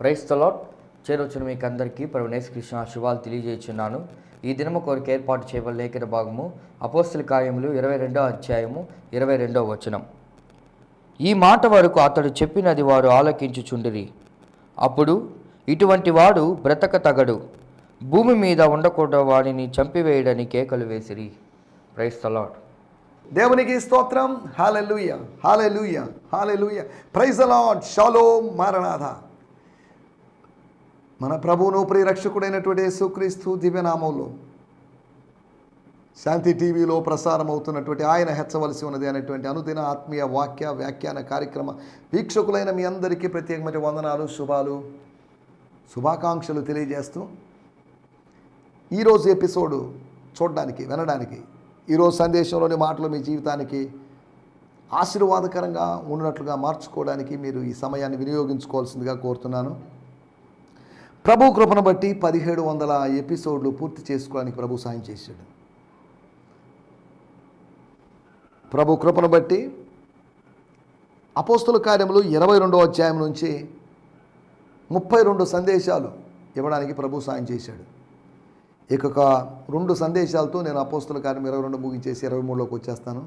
Price తలాట్ చేరొచ్చిన మీకు అందరికీ ప్రవణేశ్ కృష్ణ శుభాలు తెలియజేస్తున్నాను ఈ దినము కొరకు ఏర్పాటు చేయబడిన లేఖన భాగము అపోస్తుల కార్యములు ఇరవై రెండో అధ్యాయము ఇరవై రెండో వచనం. ఈ మాట వరకు అతడు చెప్పినది వారు ఆలకించుచుండిరి. అప్పుడు ఇటువంటి వాడు బ్రతక తగడు. భూమి మీద ఉండకూడదు వాడిని చంపివేయడని కేకలు వేసిరి. ప్రైస్ తలాట్ దేవునికి స్తోత్రం. Hallelujah hallelujah hallelujah. Praise the Lord shallow మారనాథ. మన ప్రభువును ప్రియరక్షకుడైనటువంటి యేసుక్రీస్తు దివ్యనామంలో శాంతి టీవీలో ప్రసారం అవుతున్నటువంటి ఆయన హెచ్చవలసి ఉన్నది అనేటువంటి అనుదిన ఆత్మీయ వాక్య వ్యాఖ్యాన కార్యక్రమ వీక్షకులైన మీ అందరికీ ప్రత్యేకమైన వందనాలు శుభాలు శుభాకాంక్షలు తెలియజేస్తూ ఈరోజు ఎపిసోడు చూడడానికి వినడానికి ఈరోజు సందేశంలోని మాటలు మీ జీవితానికి ఆశీర్వాదకరంగా ఉన్నట్లుగా మార్చుకోవడానికి మీరు ఈ సమయాన్ని వినియోగించుకోవాల్సిందిగా కోరుతున్నాను. ప్రభు కృపను బట్టి పదిహేడు వందల ఎపిసోడ్లు పూర్తి చేసుకోవడానికి ప్రభు సాయం చేశాడు. ప్రభు కృపను బట్టి అపోస్తుల కార్యములు ఇరవై రెండో అధ్యాయం నుంచి ముప్పై రెండు సందేశాలు ఇవ్వడానికి ప్రభు సాయం చేశాడు. ఇక ఒక రెండు సందేశాలతో నేను అపోస్తుల కార్యం ఇరవై రెండు ముగించేసి ఇరవై మూడులోకి వచ్చేస్తాను.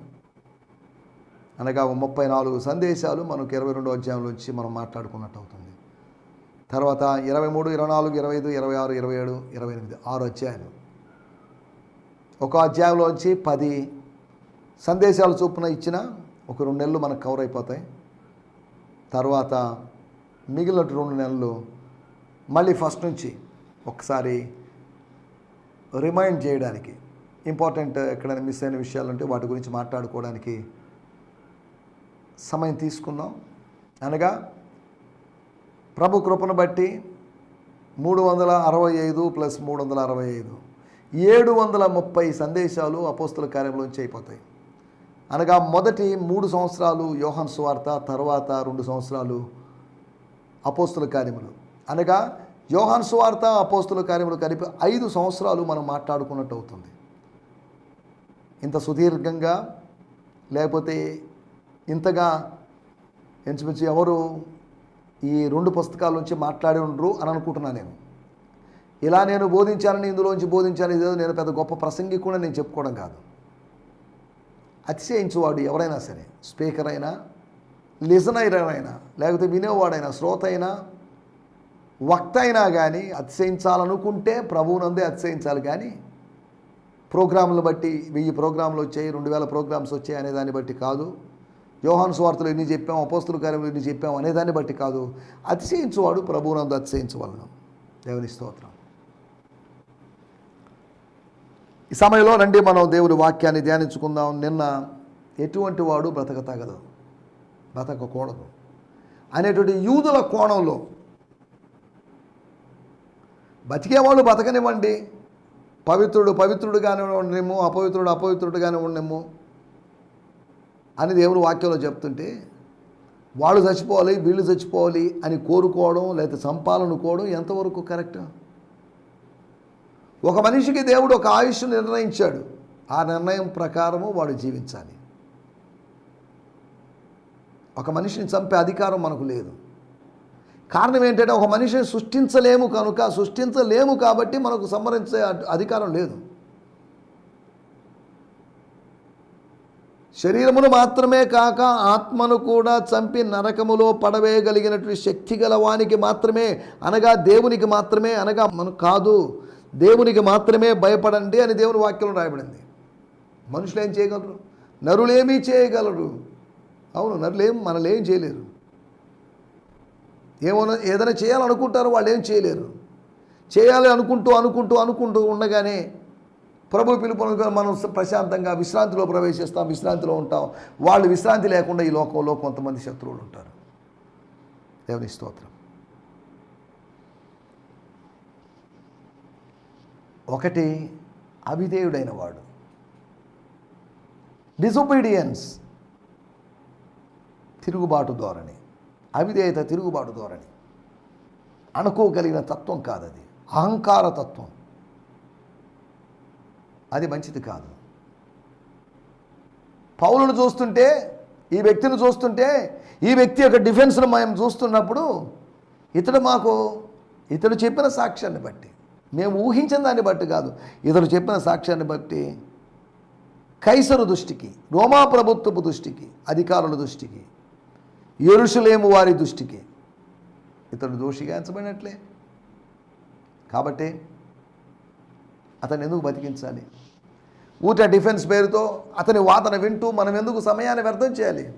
అనగా ఒక ముప్పై నాలుగు సందేశాలు మనకు ఇరవై రెండో అధ్యాయం నుంచి మనం మాట్లాడుకున్నట్టు అవుతుంది. తర్వాత ఇరవై మూడు ఇరవై నాలుగు ఇరవై ఐదు ఇరవై ఆరు ఇరవై ఏడు ఇరవై ఎనిమిది ఆరు అధ్యాయాలు. ఒక అధ్యాయంలోంచి పది సందేశాలు చొప్పున ఇచ్చిన ఒక రెండు నెలలు మనకు కవర్ అయిపోతాయి. తర్వాత మిగిలిన రెండు నెలలు మళ్ళీ ఫస్ట్ నుంచి ఒకసారి రిమైండ్ చేయడానికి. ఇంపార్టెంట్ ఎక్కడైనా మిస్ అయిన విషయాలు ఉంటే వాటి గురించి మాట్లాడుకోవడానికి సమయం తీసుకుందాం. అనగా ప్రభు కృపను బట్టి మూడు వందల అరవై ఐదు ప్లస్ మూడు వందల అరవై ఐదు. ఏడు వందల ముప్పై సందేశాలు అపోస్తుల కార్యంలోంచి అయిపోతాయి. అనగా మొదటి మూడు సంవత్సరాలు యోహన్ సువార్త తర్వాత రెండు సంవత్సరాలు అపోస్తుల కార్యములు. అనగా యోహాన్ సువార్త అపోస్తుల కార్యములు కలిపి ఐదు సంవత్సరాలు మనం మాట్లాడుకున్నట్టు అవుతుంది. ఇంత సుదీర్ఘంగా లేకపోతే ఇంతగా ఎంచుమించి ఎవరు ఈ రెండు పుస్తకాల నుంచి మాట్లాడి ఉండరు అని అనుకుంటున్నాను నేను. ఇలా నేను బోధించానని ఇందులోంచి బోధించాను ఇదేదో నేను పెద్ద గొప్ప ప్రసంగి కూడా నేను చెప్పుకోవడం కాదు. అతిశయించువాడు ఎవరైనా సరే స్పీకర్ అయినా లిజనర్ అయినా లేకపోతే వినేవాడైనా శ్రోత అయినా వక్త అయినా కానీ అతిశయించాలనుకుంటే ప్రభువునందే అతిశయించాలి కానీ ప్రోగ్రాంలు బట్టి వెయ్యి ప్రోగ్రాంలు వచ్చాయి రెండు వేల ప్రోగ్రామ్స్ వచ్చాయి అనే దాన్ని బట్టి కాదు. యోహాను స్వార్థలు ఎన్ని చెప్పాం అపోస్తుల కార్యములు ఎన్ని చెప్పాం అనే దాన్ని బట్టి కాదు. అతిశయించువాడు ప్రభువునందు అతిశయించవలను. దేవుని స్తోత్రం. ఈ సమయంలో రండి మనం దేవుడి వాక్యాన్ని ధ్యానించుకుందాం. నిన్న ఎటువంటి వాడు బ్రతక తగదు బ్రతకకూడదు. అనేటువంటి యూదుల కోణంలో బతికేవాళ్ళు బతకనివ్వండి పవిత్రుడు పవిత్రుడుగానే ఉండేమో అపవిత్రుడు అపవిత్రుడుగానే ఉండేమో అని దేవుని వాక్యంలో చెప్తుంటే వాళ్ళు చచ్చిపోవాలి వీళ్ళు చచ్చిపోవాలి అని కోరుకోవడం లేకపోతే చంపాలనుకోవడం ఎంతవరకు కరెక్ట్? ఒక మనిషికి దేవుడు ఒక ఆయుష్ నిర్ణయించాడు. ఆ నిర్ణయం ప్రకారము వాడు జీవించాలి. ఒక మనిషిని చంపే అధికారం మనకు లేదు. కారణం ఏంటంటే ఒక మనిషిని సృష్టించలేము కనుక సృష్టించలేము కాబట్టి మనకు సంహరించే అధికారం లేదు. శరీరమును మాత్రమే కాక ఆత్మను కూడా చంపి నరకములో పడవేయగలిగినటువంటి శక్తి గల వానికి మాత్రమే అనగా దేవునికి మాత్రమే అనగా మనకు కాదు దేవునికి మాత్రమే భయపడండి అని దేవుని వాక్యంలో రాయబడింది. మనుషులు ఏం చేయగలరు? నరులేమీ చేయగలరు. అవును నరులేం మనలేం చేయలేరు. ఏమైనా ఏదైనా చేయాలనుకుంటారో వాళ్ళు ఏం చేయలేరు. చేయాలి అనుకుంటూ అనుకుంటూ అనుకుంటూ ఉండగానే ప్రభు పిలుపును మనం ప్రశాంతంగా విశ్రాంతిలో ప్రవేశిస్తాం విశ్రాంతిలో ఉంటాం. వాళ్ళు విశ్రాంతి లేకుండా ఈ లోకంలో కొంతమంది శత్రువులు ఉంటారు. దేవుని స్తోత్రం. ఒకటి అవిధేయుడైన వాడు. డిసొబీడియన్స్ తిరుగుబాటు ధోరణి. అవిధేయత తిరుగుబాటు ధోరణి. అనుకోగలిగిన తత్వం కాదది. అహంకార తత్వం. అది మంచిది కాదు. పౌలను చూస్తుంటే ఈ వ్యక్తిని చూస్తుంటే ఈ వ్యక్తి యొక్క డిఫెన్స్ను మేము చూస్తున్నప్పుడు ఇతడు మాకు ఇతడు చెప్పిన సాక్ష్యాన్ని బట్టి మేము ఊహించిన దాన్ని బట్టి కాదు ఇతడు చెప్పిన సాక్ష్యాన్ని బట్టి కైసరు దృష్టికి రోమా ప్రభుత్వపు దృష్టికి అధికారుల దృష్టికి ఎరుషులేము వారి దృష్టికి ఇతడు దోషిగా ఎంచబడినట్లే. కాబట్టి అతను ఎందుకు బతికించాలి? ఊట డిఫెన్స్ పేరుతో అతని వాదన వింటూ మనం ఎందుకు సమయాన్ని వ్యర్థం చేయాలి?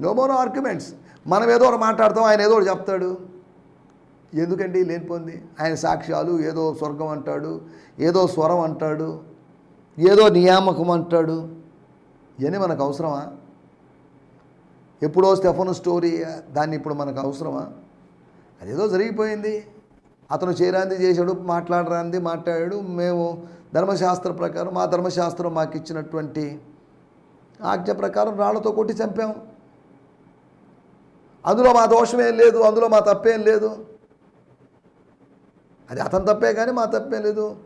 నో మోర్ ఆర్గ్యుమెంట్స్ మనం ఏదో ఒకటి మాట్లాడతాం ఆయన ఏదో ఒకటి చెప్తాడు. ఎందుకండి లేనిపోయింది? ఆయన సాక్ష్యాలు ఏదో స్వర్గం అంటాడు ఏదో స్వరం అంటాడు ఏదో నియామకం అంటాడు. ఇవన్నీ మనకు అవసరమా? ఎప్పుడో స్టెఫన్ స్టోరీ దాన్ని ఇప్పుడు మనకు అవసరమా? అదేదో జరిగిపోయింది. అతను చేరాంది చేశాడు మాట్లాడరాంది మాట్లాడాడు మేము ధర్మశాస్త్ర ప్రకారం మా ధర్మశాస్త్రం మాకు ఇచ్చినటువంటి ఆజ్ఞ ప్రకారం రాళ్ళతో కొట్టి చంపాం. అందులో మా దోషమేం లేదు అందులో మా తప్పేం లేదు. అది అతని తప్పే కానీ మా తప్పేం లేదు.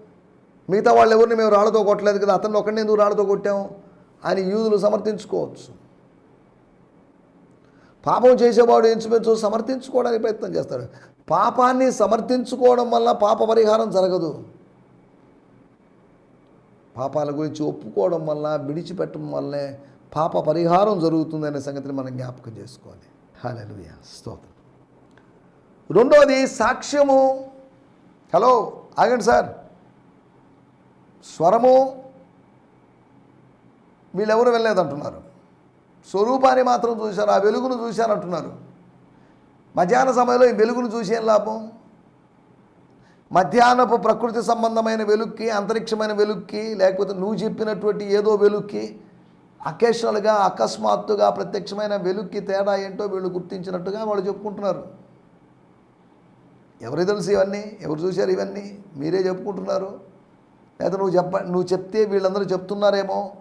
మిగతా వాళ్ళు ఎవరిని మేము రాళ్ళతో కొట్టలేదు కదా అతన్ని ఒకరిని ఎందుకు రాళ్ళతో కొట్టాము అని యూదులు సమర్థించుకోవచ్చు. పాపం చేసేవాడు ఇంచుమించు సమర్థించుకోవడానికి ప్రయత్నం చేస్తాడు. పాపాన్ని సమర్థించుకోవడం వల్ల పాప పరిహారం జరగదు. పాపాల గురించి ఒప్పుకోవడం వల్ల విడిచిపెట్టడం వల్లే పాప పరిహారం జరుగుతుందనే సంగతిని మనం జ్ఞాపకం చేసుకోవాలి. హల్లెలూయా. స్తోత్రం. రెండోది సాక్ష్యము. హలో ఆగండి సార్. స్వరము వీళ్ళెవరు వెళ్ళలేదంటున్నారు. స్వరూపాన్ని మాత్రం చూశారు ఆ వెలుగును చూశారంటున్నారు. మధ్యాహ్న సమయంలో ఈ వెలుగును చూసి ఏం లాభం? మధ్యాహ్నపు ప్రకృతి సంబంధమైన వెలుక్కి అంతరిక్షమైన వెలుక్కి లేకపోతే నువ్వు చెప్పినటువంటి ఏదో వెలుక్కి అకేషనల్గా అకస్మాత్తుగా ప్రత్యక్షమైన వెలుక్కి తేడా ఏంటో వీళ్ళు గుర్తించినట్టుగా వాళ్ళు చెప్పుకుంటున్నారు. ఎవరు తెలుసు ఇవన్నీ? ఎవరు చూశారు ఇవన్నీ? మీరే చెప్పుకుంటున్నారు. లేదా నువ్వు చెప్ప నువ్వు చెప్తే వీళ్ళందరూ చెప్తున్నారేమో?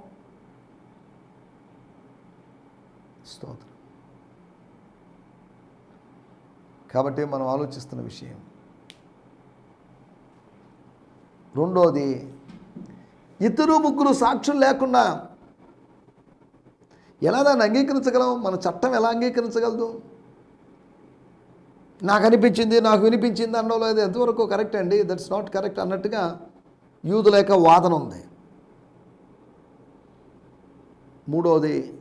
స్తోత్రం. కాబట్టి మనం ఆలోచిస్తున్న విషయం రెండోది ఇతరు ముగ్గురు సాక్షులు లేకుండా ఎలా దాన్ని అంగీకరించగలం? మన చట్టం ఎలా అంగీకరించగలదు? నాకు అనిపించింది నాకు వినిపించింది అనడం లేదు. ఎంతవరకు కరెక్ట్ అండి? దట్స్ నాట్ కరెక్ట్ అన్నట్టుగా యూదుల యొక్క వాదన ఉంది. మూడోది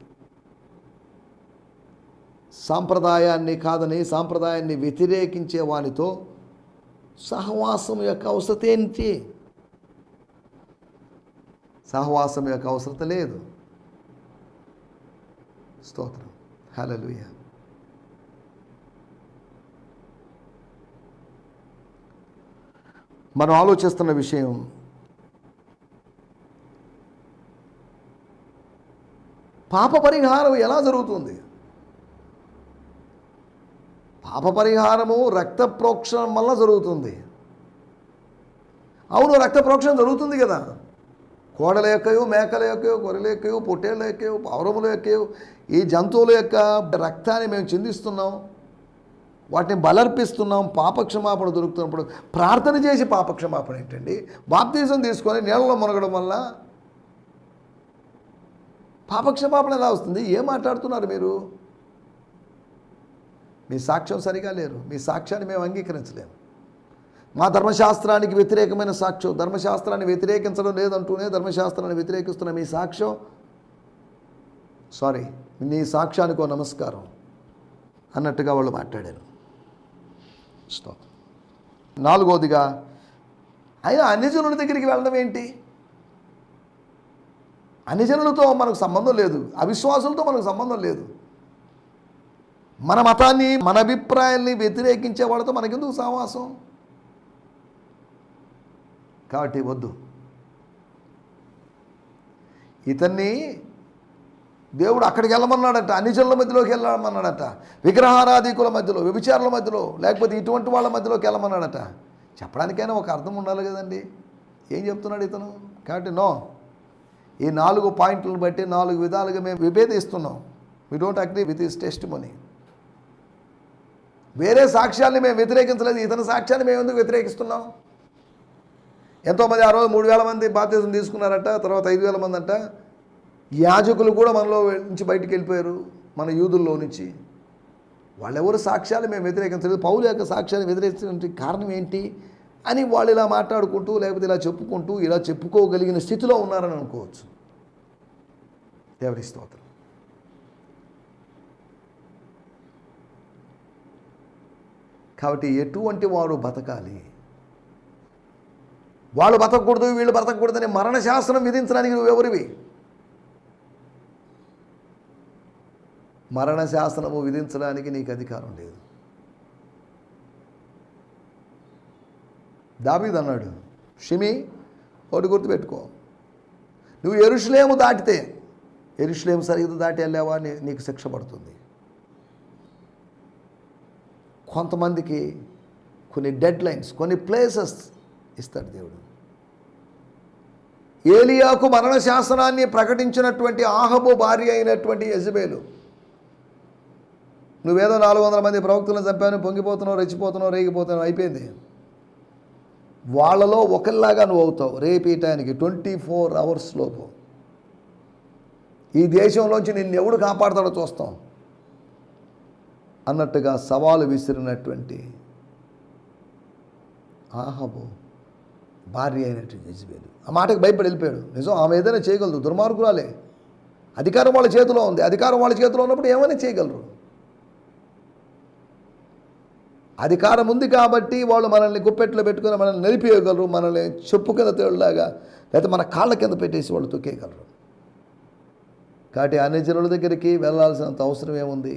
సాంప్రదాయాన్ని కాదని సాంప్రదాయాన్ని వ్యతిరేకించే వానితో సహవాసం యొక్క అవసరం ఏంటి? సహవాసం యొక్క అవసరత లేదు. స్తోత్రం. హలలుయ మనం ఆలోచిస్తున్న విషయం పాప పరిహారం ఎలా జరుగుతుంది? పాప పరిహారము రక్త ప్రోక్షణం వల్ల జరుగుతుంది. అవును రక్త ప్రోక్షణం జరుగుతుంది కదా. కోడల యొక్కయో మేకల యొక్కయో గొర్రెల యొక్కయో పొట్టేళ్ళ యొక్కయో పౌరముల యొక్కయో ఈ జంతువుల యొక్క రక్తాన్ని మేము చిందిస్తున్నాం. వాటిని బలర్పిస్తున్నాం. పాపక్షమాపణ దొరుకుతున్నప్పుడు ప్రార్థన చేసి పాపక్షమాపణ ఏంటండి? బాప్తీసం తీసుకొని నీళ్ళలో మునగడం వల్ల పాపక్షమాపణ ఎలా వస్తుంది? ఏం మాట్లాడుతున్నారు మీరు? మీ సాక్ష్యం సరిగా లేరు. మీ సాక్ష్యాన్ని మేము అంగీకరించలేము. మా ధర్మశాస్త్రానికి వ్యతిరేకమైన సాక్ష్యం. ధర్మశాస్త్రాన్ని వ్యతిరేకించడం లేదంటూనే ధర్మశాస్త్రాన్ని వ్యతిరేకిస్తున్న మీ సాక్ష్యం? సారీ నీ సాక్ష్యానికి ఓ నమస్కారం అన్నట్టుగా వాళ్ళు మాట్లాడారు. స్టాప్ నాలుగోదిగా అయినా అన్ని జనుల దగ్గరికి వెళ్ళడం ఏంటి? అన్ని జనులతో మనకు సంబంధం లేదు. అవిశ్వాసులతో మనకు సంబంధం లేదు. మన మతాన్ని మన అభిప్రాయాల్ని వ్యతిరేకించే వాళ్ళతో మనకెందుకు సహవాసం? కాబట్టి వద్దు. ఇతన్ని దేవుడు అక్కడికి వెళ్ళమన్నాడట అనిజనుల మధ్యలోకి వెళ్ళమన్నాడట విగ్రహారాధికుల మధ్యలో వ్యభిచారుల మధ్యలో లేకపోతే ఇటువంటి వాళ్ళ మధ్యలోకి వెళ్ళమన్నాడట. చెప్పడానికైనా ఒక అర్థం ఉండాలి కదండి. ఏం చెప్తున్నాడు ఇతను? కాబట్టి నో. ఈ నాలుగు పాయింట్లను బట్టి నాలుగు విధాలుగా మేము విభేదిస్తున్నాం. We don't agree with his testimony వేరే సాక్ష్యాన్ని మేము వ్యతిరేకించలేదు. ఇతని సాక్ష్యాన్ని మేము ఎందుకు వ్యతిరేకిస్తున్నాం? ఎంతోమంది ఆ రోజు మూడు వేల మంది బాధ్యతను తీసుకున్నారట తర్వాత ఐదు వేల మంది అంట. యాజకులు కూడా మనలో నుంచి బయటికి వెళ్ళిపోయారు మన యూదుల్లో నుంచి. వాళ్ళెవరు సాక్ష్యాలు మేము వ్యతిరేకించలేదు. పౌలు యొక్క సాక్ష్యాలు వ్యతిరేకించడానికి కారణం ఏంటి అని వాళ్ళు ఇలా మాట్లాడుకుంటూ లేకపోతే ఇలా చెప్పుకుంటూ ఇలా చెప్పుకోగలిగిన స్థితిలో ఉన్నారని అనుకోవచ్చు. దేవుని స్తోత్రం. కాబట్టి ఎటువంటి వాడు బతకాలి? వాళ్ళు బతకూడదు వీళ్ళు బతకూడదని మరణశాస్త్రం విధించడానికి నువ్వు ఎవరివి? మరణ విధించడానికి నీకు అధికారం లేదు. దావీద్ అన్నాడు షిమి ఒకటి గుర్తుపెట్టుకో. నువ్వు ఎరుషులేము దాటితే ఎరుషులేము సరిగ్గా దాటి వెళ్ళావా? నీకు శిక్ష పడుతుంది. కొంతమందికి కొన్ని డెడ్ లైన్స్ కొన్ని ప్లేసెస్ ఇస్తాడు దేవుడు. ఏలియాకు మరణ శాసనాన్ని ప్రకటించినటువంటి ఆహబు భార్య అయినటువంటి యజబేలు నువ్వేదో నాలుగు వందల మంది ప్రవక్తలను చంపాను పొంగిపోతున్నావు రెచ్చిపోతున్నావు రేగిపోతున్నావు అయిపోయింది. వాళ్ళలో ఒకరిలాగా నువ్వు అవుతావు. రేపు ఈ టైంకి ట్వంటీ ఫోర్ అవర్స్ లోపు. ఈ దేశంలోంచి నిన్ను ఎవడు కాపాడతాడో చూస్తాం. అన్నట్టుగా సవాలు విసిరినటువంటి ఆహబో భార్య అయినటువంటి యజ్బేలు ఆ మాటకు భయపడి వెళ్ళిపోయాడు. నిజం ఆమె ఏదైనా చేయగలదు. దుర్మార్గురాలే. అధికారం వాళ్ళ చేతిలో ఉంది. అధికారం వాళ్ళ చేతిలో ఉన్నప్పుడు ఏమైనా చేయగలరు? అధికారం ఉంది కాబట్టి వాళ్ళు మనల్ని గుప్పెట్లో పెట్టుకొని మనల్ని నిలిపివేయగలరు. మనల్ని చెప్పు కింద తేళ్ళలాగా లేకపోతే మన కాళ్ళ కింద పెట్టేసి వాళ్ళు తొక్కేయగలరు. కాబట్టి అన్ని జనుల దగ్గరికి వెళ్ళాల్సినంత అవసరం ఏముంది?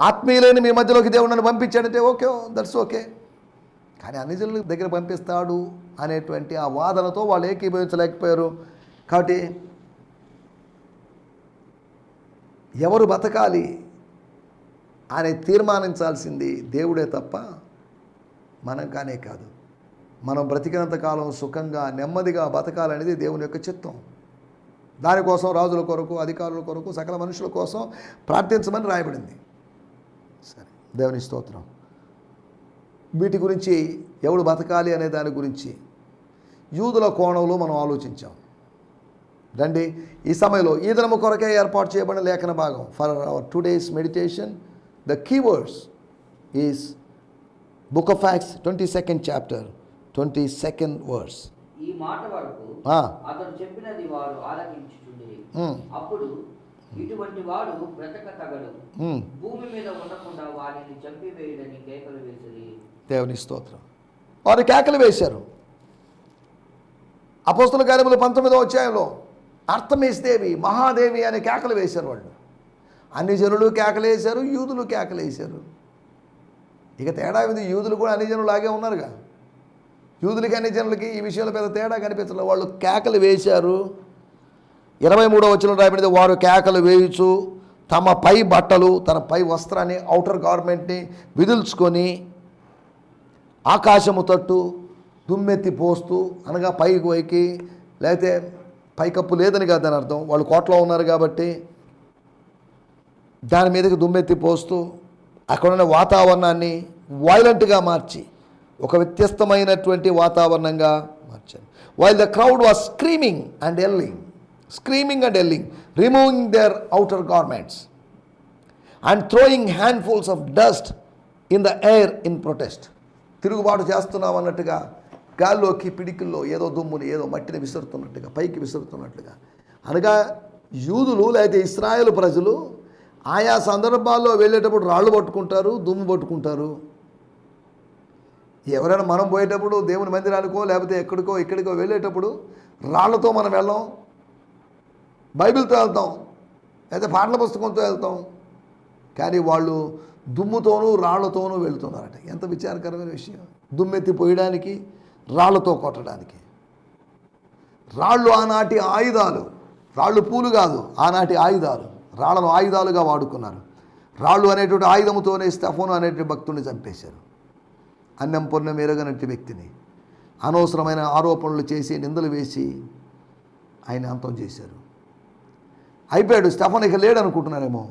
ఆత్మీయులైన మీ మధ్యలోకి దేవుడు నన్ను పంపించాడంటే ఓకే దట్స్ ఓకే కానీ అనిజుల దగ్గర పంపిస్తాడు అనేటువంటి ఆ వాదనతో వాళ్ళు ఏకీభవించలేకపోయారు. కాబట్టి ఎవరు బతకాలి అని తీర్మానించాల్సింది దేవుడే తప్ప మనం కానే కాదు. మనం బ్రతికినంత కాలం సుఖంగా నెమ్మదిగా బతకాలనేది దేవుని యొక్క చిత్తం. దానికోసం రాజుల కొరకు అధికారుల కొరకు సకల మనుషుల కోసం ప్రార్థించమని రాయబడింది. సరే దేవుని స్తోత్రం. వీటి గురించి ఎవడు బతకాలి అనే దాని గురించి యూదుల కోణంలో మనం ఆలోచించాం. రండి ఈ సమయంలో ఈ దినము కొరకే ఏర్పాటు చేయబడిన లేఖన భాగం. For our today meditation the keywords is book of fax twenty second chapter twenty second verse ఈ మాట వరకు అతడు చెప్పినది వారు ఆలకించుచుండిరి. అప్పుడు ఇటువంటి వాడు బ్రతక తగడు భూమి మీద ఉండకుండా వారిని చంపివేయుడని కేకలు వేసిరి. దేవుని స్తోత్రం. వారు కేకలు వేశారు. అపోస్తుల కార్యములు పంతొమ్మిదో అధ్యాయంలో అర్థమేస్తేవి మహాదేవి అని కేకలు వేశారు వాళ్ళు. అన్ని జనులు కేకలు వేశారు యూదులు కేకలు వేశారు. ఇక తేడా ఉంది యూదులు కూడా అన్ని జనులు లాగే ఉన్నారుగా. యూదులకి అన్ని జనులకి ఈ విషయంలో పెద్ద తేడా కనిపించలేదు వాళ్ళు కేకలు వేశారు. ఇరవై మూడో వచ్చిన రాబడింది వారు కేకలు వేయుచు తమ పై బట్టలు తన పై వస్త్రాన్ని అవుటర్ గార్మెంట్ని విదుల్చుకొని ఆకాశము తట్టు దుమ్మెత్తి పోస్తూ అనగా పైకి వైకి లేకపోతే పైకప్పు లేదని కాదు దాని అర్థం. వాళ్ళు కోట్లో ఉన్నారు కాబట్టి దాని మీదకి దుమ్మెత్తి పోస్తూ అక్కడున్న వాతావరణాన్ని వైలెంట్గా మార్చి ఒక వ్యత్యస్తమైనటువంటి వాతావరణంగా మార్చారు. While the crowd was screaming and yelling screaming and yelling removing their outer garments and throwing handfuls of dust in the air in protest తిరుగుబాటు చేస్తున్నాం అన్నట్టుగా గాల్లోకి పిడికిల్లో ఏదో దుమ్ముని ఏదో మట్టిని విసురుతున్నట్టుగా పైకి విసురుతున్నట్టుగా. అనగా యూదులు లేకపోతే ఇస్రాయేల్ ప్రజలు ఆయా సందర్భాల్లో వెళ్ళేటప్పుడు రాళ్ళు పట్టుకుంటారు దుమ్ము పట్టుకుంటారు. ఎవరైనా మనం పోయేటప్పుడు దేవుని మందిరానికో లేకపోతే ఎక్కడికో ఇక్కడికో వెళ్ళేటప్పుడు రాళ్ళతో మనం వెళ్ళాం బైబిల్తో వెళ్తాం లేదా పాటల పుస్తకంతో వెళ్తాం. కానీ వాళ్ళు దుమ్ముతోనూ రాళ్ళతోనూ వెళుతున్నారట. ఎంత విచారకరమైన విషయం. దుమ్మెత్తి పోయడానికి రాళ్ళతో కొట్టడానికి. రాళ్ళు ఆనాటి ఆయుధాలు. రాళ్ళు పూలు కాదు ఆనాటి ఆయుధాలు. రాళ్ళను ఆయుధాలుగా వాడుకున్నారు. రాళ్ళు అనేటువంటి ఆయుధముతోనే స్టఫోను అనేటువంటి భక్తుడిని చంపేశారు. అన్నం పొన్నం ఎరగనటువంటి వ్యక్తిని. అనవసరమైన ఆరోపణలు చేసి నిందలు వేసి ఆయన అంతం చేశారు. అయిపోయాడు. స్టఫన్ ఇక లేడనుకుంటున్నారేమో.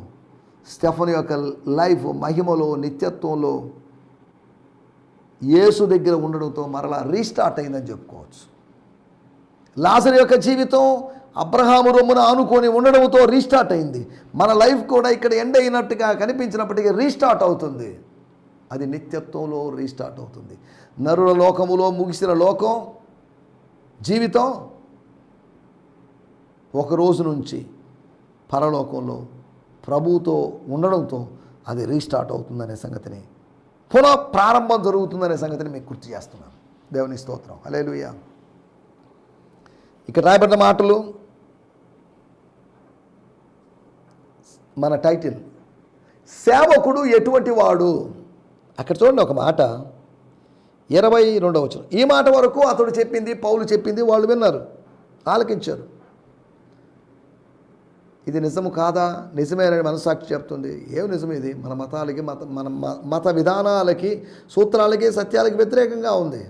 స్టెఫన్ యొక్క లైఫ్ మహిమలో నిత్యత్వంలో యేసు దగ్గర ఉండడంతో మరలా రీస్టార్ట్ అయిందని చెప్పుకోవచ్చు. లాజర్ యొక్క జీవితం అబ్రహాము రొమ్మున ఆనుకొని ఉండడంతో రీస్టార్ట్ అయింది. మన లైఫ్ కూడా ఇక్కడ ఎండ్ అయినట్టుగా కనిపించినప్పటికీ రీస్టార్ట్ అవుతుంది. అది నిత్యత్వంలో రీస్టార్ట్ అవుతుంది. నరుల లోకములో ముగిసిన లోకం జీవితం ఒక రోజు నుంచి పరలోకంలో ప్రభువుతో ఉండడంతో అది రీస్టార్ట్ అవుతుందనే సంగతిని పునః ప్రారంభం జరుగుతుందనే సంగతిని మీకు గుర్తు చేస్తున్నాను. దేవుని స్తోత్రం. అలేలుయ్య ఇక్కడ రాయబడిన మాటలు మన టైటిల్ సేవకుడు ఎటువంటి వాడు? అక్కడ చూడండి ఒక మాట. ఇరవై రెండవ వచ్చిన ఈ మాట వరకు అతడు చెప్పింది పౌలు చెప్పింది వాళ్ళు విన్నారు. ఆలకించారు. ఇది నిజము కాదా? నిజమేనని మనసాక్షి చెప్తుంది. ఏం నిజం ఇది? మన మతాలకి మత మన మ- మత విధానాలకి సూత్రాలకి సత్యాలకి వ్యతిరేకంగా ఉంది.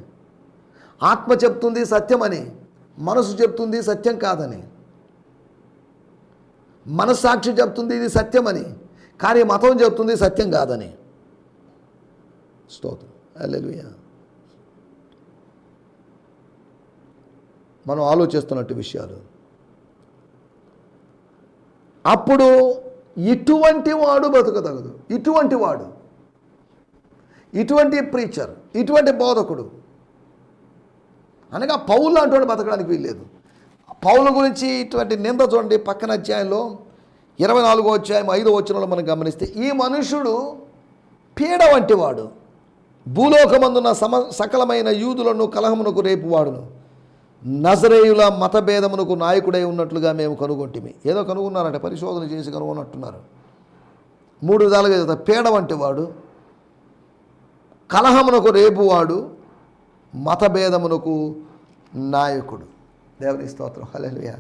ఆత్మ చెప్తుంది సత్యమని మనసు చెప్తుంది సత్యం కాదని. మనస్సాక్షి చెప్తుంది ఇది సత్యమని కానీ మతం చెప్తుంది సత్యం కాదని. స్తోత్రం. అల్లెలుయ మనం ఆలోచిస్తున్నట్టు విషయాలు. అప్పుడు ఇటువంటి వాడు బ్రతకదగదు ఇటువంటి వాడు. ఇటువంటి ప్రీచర్ ఇటువంటి బోధకుడు. అనగా పౌలు లాంటి వాడు బతకడానికి వీల్లేదు. పౌలు గురించి ఇటువంటి నింద చూడండి పక్కన అధ్యాయంలో ఇరవై నాలుగో అధ్యాయం ఐదో వచ్చినలో మనం గమనిస్తే ఈ మనుషుడు పీడ వంటి వాడు భూలోకమందున్న సమ సకలమైన యూదులను కలహమునకు రేపువాడును. నజరేయుల మతభేదమునకు నాయకుడై ఉన్నట్లుగా మేము కనుగొంటిమి. ఏదో కనుగొన్నారంటే పరిశోధన చేసి కనుగొన్నట్టున్నారు. మూడు విధాలుగా పేడ వంటి వాడు కలహమునకు రేపువాడు మతభేదమునకు నాయకుడు. దేవుని స్తోత్రం. హల్లెలూయా.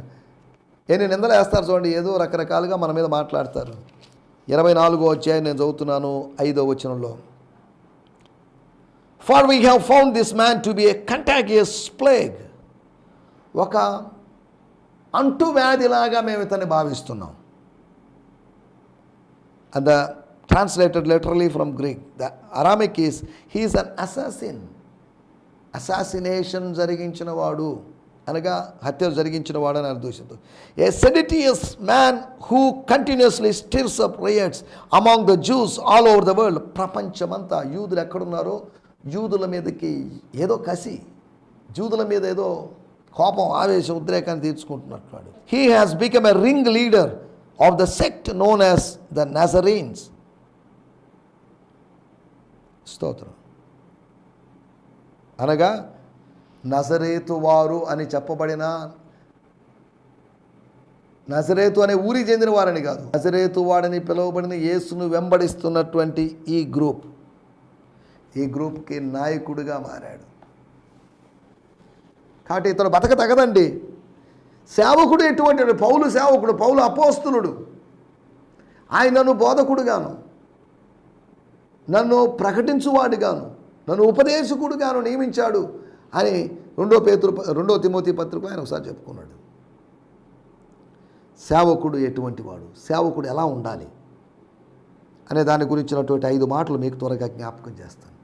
ఎన్ని నిందలు వేస్తారు చూడండి ఏదో రకరకాలుగా మన మీద మాట్లాడతారు. ఇరవై నాలుగో వచ్చాయి నేను చదువుతున్నాను ఐదో వచనంలో. For we have found this man to be a contagious plague ఒక అంటువ్యాధిలాగా మేము ఇతన్ని భావిస్తున్నాం. And the translated literally from Greek the Aramic is he is an assassination జరిగించిన వాడు అనగా హత్య జరిగించిన వాడు అని అర్థం a seditious man who continuously stirs up riots among the Jews all over the world ప్రపంచమంతా యూదులు ఎక్కడున్నారో? యూదుల మీదకి ఏదో కసి జూదుల మీద ఏదో కోపం ఆవేశ ఉద్రేకాన్ని తీర్చుకుంటున్నట్టు వాడు. He has become a ring leader of the sect known as the Nazarenes స్తోత్రం. అనగా నజరేతు వారు అని చెప్పబడిన నజరేతు అనే ఊరికి చెందిన వారని కాదు. నజరేతు వాడని పిలువబడిన యేసును వెంబడిస్తున్నటువంటి ఈ గ్రూప్ ఈ గ్రూప్కి నాయకుడిగా మారాడు. కాబట్టి ఇతను బతక తగదండి. సేవకుడు ఎటువంటి వాడు? పౌలు సేవకుడు పౌలు అపోస్తులుడు. ఆయన నన్ను బోధకుడుగాను. నన్ను ప్రకటించువాడుగాను. నన్ను ఉపదేశకుడుగాను నియమించాడు అని రెండో పేతురు రెండో తిమోతి పత్రిక ఆయన ఒకసారి చెప్పుకున్నాడు. సేవకుడు ఎటువంటి వాడు? సేవకుడు ఎలా ఉండాలి? అనే దాని గురించినటువంటి ఐదు మాటలు మీకు త్వరగా జ్ఞాపకం చేస్తాను.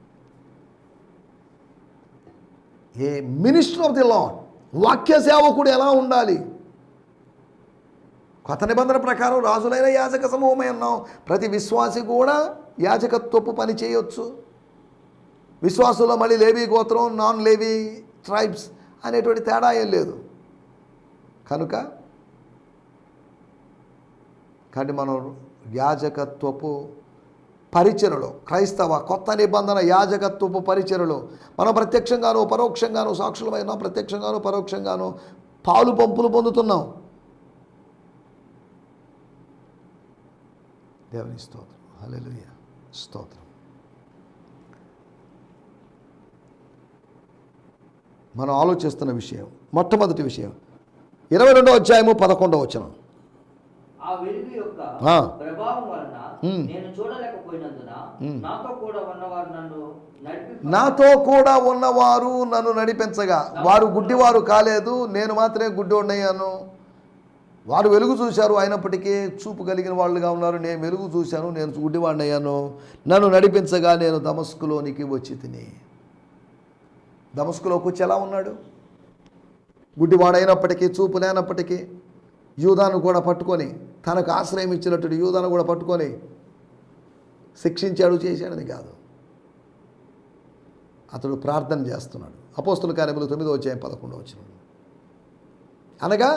A minister of the Lord వాక్య సేవకుడు ఎలా ఉండాలి? కొత్త నిబంధన ప్రకారం రాజులైన యాజక సమూహమే అన్నాం ప్రతి విశ్వాసి కూడా యాజకత్వపు పని చేయొచ్చు. విశ్వాసులో మళ్ళీ లేవి గోత్రం నాన్ లేవి ట్రైబ్స్ అనేటువంటి తేడా ఏం లేదు. కనుక కానీ మనం యాజకత్వపు పరిచయలో క్రైస్తవ కొత్త నిబంధన యాజకత్వపు పరిచయలో మనం ప్రత్యక్షంగాను పరోక్షంగాను సాక్షులమైన ప్రత్యక్షంగాను పరోక్షంగాను పాలు పంపులు పొందుతున్నాం. దేవుని స్తోత్రం. హలెలుయ స్తోత్రం. మనం ఆలోచిస్తున్న విషయం మొట్టమొదటి విషయం. ఇరవై రెండో అధ్యాయము పదకొండవ వచనం. ఆ వెలుగు యొక్క ఆ. ప్రభావం వలన ఉమ్. నేను చూడలేకపోయినందున ఉమ్. నాతో కూడా ఉన్నవారు నన్ను నడిపి నాతో కూడా ఉన్నవారు నన్ను నడిపించగా. వారు గుడ్డివారు కాలేదు. నేను మాత్రమే గుడ్డివాడినయ్యాను వారు వెలుగు చూశారు. అయినప్పటికీ చూపు కలిగిన వాళ్ళుగా ఉన్నారు. నేను వెలుగు చూశాను. నేను గుడ్డివాడినయ్యాను. నన్ను నడిపించగా నేను దమస్కులోనికి వచ్చి తిని. దమస్కులోకి వచ్చి ఎలా ఉన్నాడు? గుడ్డివాడైనప్పటికీ చూపు లేనప్పటికీ యూదాను కూడా పట్టుకొని తనకు ఆశ్రయం ఇచ్చినట్టు యూదను కూడా పట్టుకొని శిక్షించాడు చేశాడని కాదు. అతడు ప్రార్థన చేస్తున్నాడు. అపోస్తుల కార్యములు తొమ్మిదో వచ్చాయి పదకొండో వచ్చినాడు అనగా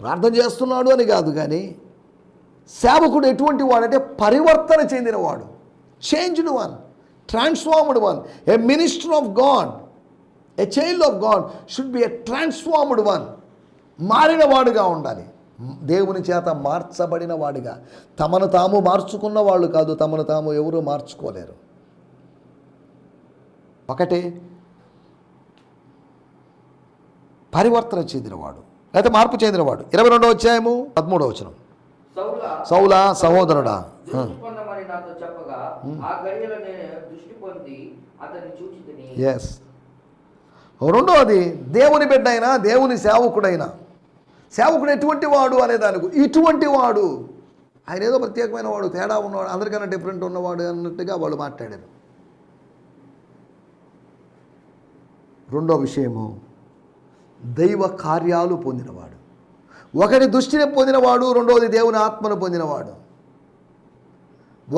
ప్రార్థన చేస్తున్నాడు అని కాదు కానీ సేవకుడు ఎటువంటి వాడంటే పరివర్తన చెందినవాడు changed one transformed one a minister of God a child of God should be a transformed one మారిన వాడుగా ఉండాలి. దేవుని చేత మార్చబడిన వాడిగా. తమను తాము మార్చుకున్న వాళ్ళు కాదు తమను తాము ఎవరు మార్చుకోలేరు. ఒకటి పరివర్తన చెందినవాడు లేకపోతే మార్పు చెందినవాడు. ఇరవై రెండో అధ్యాయము పదమూడో వచనం. సౌల సహోదరుడా. ఎస్ రెండవది దేవుని బిడ్డ అయినా దేవుని సేవకుడైనా సేవకుడు ఎటువంటి వాడు అనే దానికి ఇటువంటి వాడు. ఆయన ఏదో ప్రత్యేకమైన వాడు తేడా ఉన్నవాడు అందరికన్నా డిఫరెంట్ ఉన్నవాడు అన్నట్టుగా వాళ్ళు మాట్లాడారు. రెండో విషయము దైవ కార్యాలు పొందినవాడు. ఒకటి దృష్టిని పొందినవాడు రెండవది దేవుని ఆత్మను పొందినవాడు.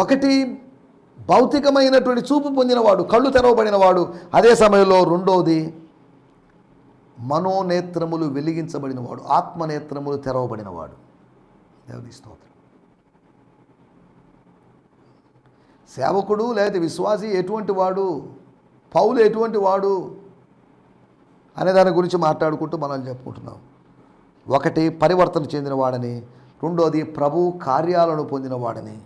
ఒకటి భౌతికమైనటువంటి చూపు పొందినవాడు కళ్ళు తెరవబడినవాడు అదే సమయంలో రెండవది మనోనేత్రములు వెలిగించబడినవాడు ఆత్మనేత్రములు తెరవబడినవాడు. దేవుని స్తోత్రం. సేవకుడు లేదా విశ్వాసి ఎటువంటి వాడు పౌలు ఎటువంటి వాడు అనే దాని గురించి మాట్లాడుకుంటూ మనం చెప్పుకుంటున్నాం. ఒకటి పరివర్తన చెందినవాడని రెండోది ప్రభు కార్యాలను పొందినవాడని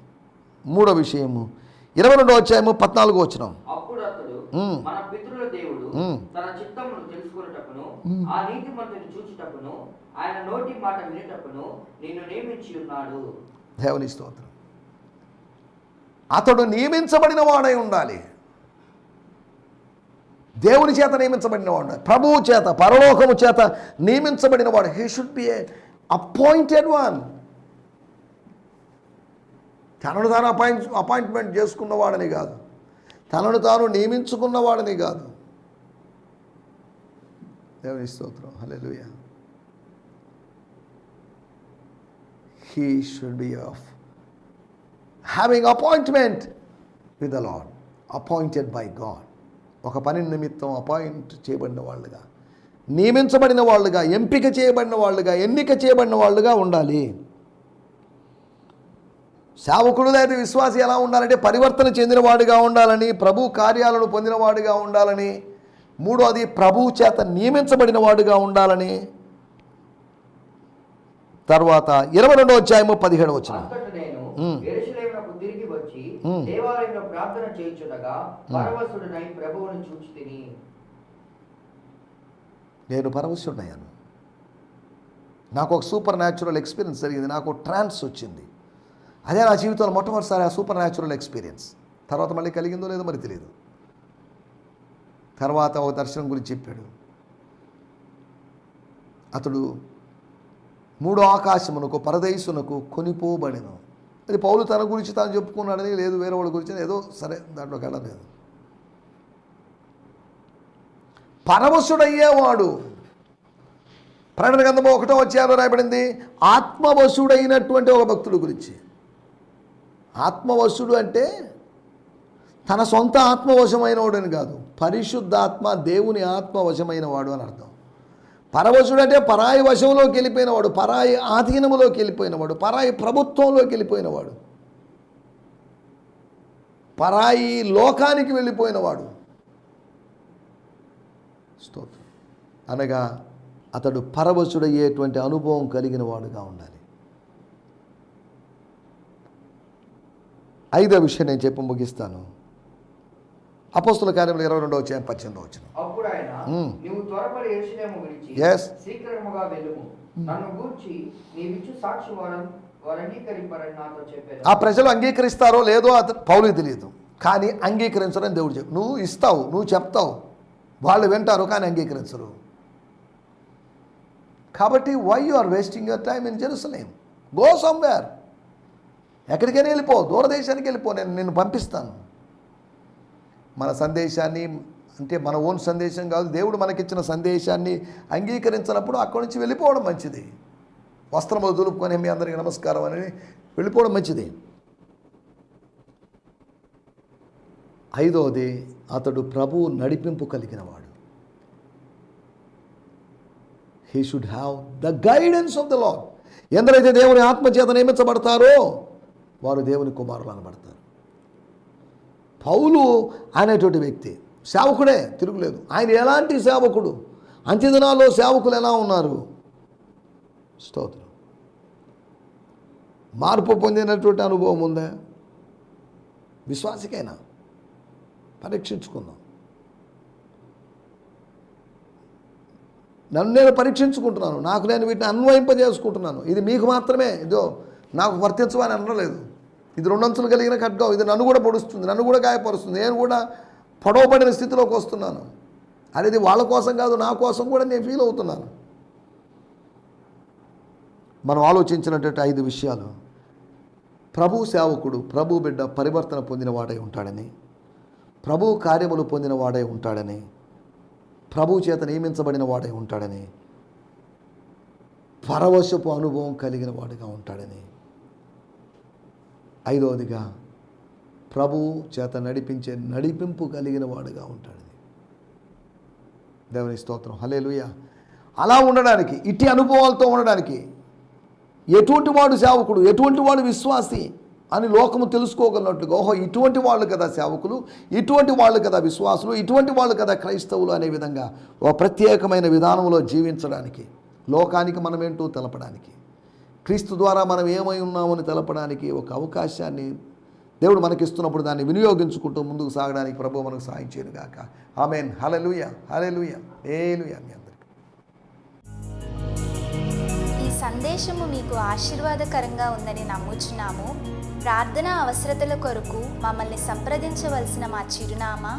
మూడో విషయము ఇరవై రెండో అధ్యాయము పద్నాలుగో వచ్చినాం అప్పుడు అతడు మ్మ్. మన పితరుల దేవుడు. తన చిత్తమును ఆ నీతి మంత్రిని చూచుటప్పును ఆయన నోటి మాట వినేటప్పును నిన్ను నియమించి ఉన్నాడు. దేవుని స్తోత్రం. అతడు నియమించబడిన వాడై ఉండాలి. దేవుని చేత నియమించబడిన వాడు ప్రభువు చేత పరలోకము చేత నియమించబడిన వాడు. He should be a appointed one తనను తాను అపాయింట్ అపాయింట్మెంట్ చేసుకున్నవాడని కాదు. తనను తాను నియమించుకున్నవాడని కాదు. దేవుని స్తోత్రం hallelujah he should be of having appointment with the Lord appointed by God ఒక పని నిమిత్తం అపాయింట్ చేయబడిన వాళ్ళుగా నియమించబడిన వాళ్ళుగా ఎంపిక చేయబడిన వాళ్ళుగా ఎన్నిక చేయబడిన వాళ్ళుగా ఉండాలి. సేవకుడు లేదా విశ్వాసి ఎలా ఉండాలంటే పరివర్తన చెందినవాడిగా ఉండాలని ప్రభు కార్యాలను పొందినవాడిగా ఉండాలని మూడోది ప్రభు చేత నియమించబడిన వాడుగా ఉండాలని. తర్వాత ఇరవై రెండో అధ్యాయము పదిహేడు వచ్చిన నేను పరవశుడయ్యాను నాకు ఒక సూపర్ న్యాచురల్ ఎక్స్పీరియన్స్ జరిగింది. నాకు ట్రాన్స్ వచ్చింది. అదే నా జీవితంలో మొట్టమొదటిసారి ఆ సూపర్ న్యాచురల్ ఎక్స్పీరియన్స్ తర్వాత మళ్ళీ కలిగిందో లేదో మరి తెలియదు తర్వాత ఒక దర్శనం గురించి చెప్పాడు. అతడు మూడో ఆకాశమునకు పరదేశునకు కొనిపోబడెను. అది పౌలు తన గురించి తాను చెప్పుకున్నాడని లేదు వేరే వాళ్ళ గురించి ఏదో సరే దాంట్లోకి వెళ్ళలేదు. పరవశుడయ్యేవాడు. ప్రకటన గ్రంథము ఒకటో వచ్చారో రాయబడింది ఆత్మవశుడైనటువంటి ఒక భక్తుడు గురించి. ఆత్మవశుడు అంటే తన సొంత ఆత్మవశమైన వాడు అని కాదు పరిశుద్ధాత్మ దేవుని ఆత్మవశమైన వాడు అని అర్థం. పరవశుడు అంటే పరాయి వశంలోకి వెళ్ళిపోయినవాడు పరాయి ఆధీనంలోకి వెళ్ళిపోయినవాడు పరాయి ప్రభుత్వంలోకి వెళ్ళిపోయినవాడు పరాయి లోకానికి వెళ్ళిపోయినవాడు. స్తోత్రం. అనగా అతడు పరవశుడయ్యేటువంటి అనుభవం కలిగిన వాడుగా ఉండాలి. ఐదో విషయం నేను చెప్పి ముగిస్తాను. అపోస్తుల కార్యంలో ఇరవై రెండో వచ్చాయి పద్దెనిమిదో వచ్చిన అప్పుడు ఆయన మ్మ్. నీవు త్వరపడి ఎరుసలేము గురించి Yes. శీఘ్రముగా వెళ్ళుము నన్ను గూర్చి నీవిచ్చు సాక్షి వారం వారు అంగీకరింపరని నాతో చెప్పారు ఆ ప్రజలు అంగీకరిస్తారో లేదో అతను పౌలుకి తెలియదు. కానీ అంగీకరించడం దేవుడు చెప్పు నువ్వు ఇస్తావు నువ్వు చెప్తావు. వాళ్ళు వింటారు కానీ అంగీకరించరు. కాబట్టి why you are wasting your time in Jerusalem go somewhere ఎక్కడికైనా వెళ్ళిపో దూరదేశానికి వెళ్ళిపో నేను నిన్ను పంపిస్తాను. మన సందేశాన్ని అంటే మన ఓన్ సందేశం కాదు దేవుడు మనకిచ్చిన సందేశాన్ని అంగీకరించినప్పుడు అక్కడి నుంచి వెళ్ళిపోవడం మంచిది. వస్త్రములు దులుపుకొని మీ అందరికీ నమస్కారం అని వెళ్ళిపోవడం మంచిది. ఐదవది అతడు ప్రభు నడిపింపు కలిగినవాడు. He should have the guidance of the Lord ఎందరైతే దేవుని ఆత్మచేత నియమించబడతారో వారు దేవుని కుమారులు అనబడతారు. పౌలు అనేటువంటి వ్యక్తి. సేవకుడే తిరుగులేదు. ఆయన ఎలాంటి సేవకుడు? అంత్యదినాల్లో సేవకులు ఎలా ఉన్నారు? స్తోత్రం. మార్పు పొందినటువంటి అనుభవం ఉందా? విశ్వాసికైనా? పరీక్షించుకుందాం. నన్ను నేను పరీక్షించుకుంటున్నాను. నాకు నేను వీటిని అన్వయింపజేసుకుంటున్నాను. ఇది మీకు మాత్రమే. ఇదో నాకు వర్తించవని అనలేదు. ఇది రెండంచులు కలిగిన ఖడ్గం. ఇది నన్ను కూడా పొడుస్తుంది నన్ను కూడా గాయపరుస్తుంది నేను కూడా పొడవబడిన స్థితిలోకి వస్తున్నాను. అనేది వాళ్ళ కోసం కాదు నా కోసం కూడా నేను ఫీల్ అవుతున్నాను. మనం ఆలోచించినటువంటి ఐదు విషయాలు. ప్రభు సేవకుడు ప్రభు బిడ్డ పరివర్తన పొందిన వాడై ఉంటాడని ప్రభు కార్యములు పొందిన వాడై ఉంటాడని ప్రభు చేత నియమించబడిన వాడై ఉంటాడని పరవశపు అనుభవం కలిగిన వాడిగా ఉంటాడని ఐదవదిగా ప్రభు చేత నడిపించే నడిపింపు కలిగిన వాడుగా ఉంటాడు దేవుని స్తోత్రం. హలేలుయ అలా ఉండడానికి ఇట్టి అనుభవాలతో ఉండడానికి ఎటువంటి వాడు సేవకుడు ఎటువంటి వాడు విశ్వాసి అని లోకము తెలుసుకోగలిగినట్టుగా ఓహో ఇటువంటి వాళ్ళు కదా సేవకులు ఇటువంటి వాళ్ళు కదా విశ్వాసులు ఇటువంటి వాళ్ళు కదా క్రైస్తవులు అనే విధంగా ఒక ప్రత్యేకమైన విధానంలో జీవించడానికి లోకానికి మనమేంటో తెలపడానికి క్రీస్తు ద్వారా మనం ఏమై ఉన్నామని తెలపడానికి ఒక అవకాశాన్ని దేవుడు మనకిస్తున్నప్పుడు దాన్ని వినియోగించుకుంటూ ముందుకు సాగడానికి ప్రభు మనకు సాయం చేయను గాక. ఆమెన్. హలలుయ హలలుయ ఏలుయ మీ అందరికీ. ఈ సందేశము మీకు ఆశీర్వాదకరంగా ఉందని నమ్ముచున్నాము. ప్రార్థన అవసరతల కొరకు మమ్మల్ని సంప్రదించవలసిన మా చిరునామా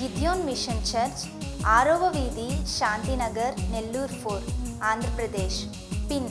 గిద్యోన్ మిషన్ చర్చ్ ఆరవ వీధి శాంతినగర్ నెల్లూరు ఫోర్ ఆంధ్రప్రదేశ్. పిన్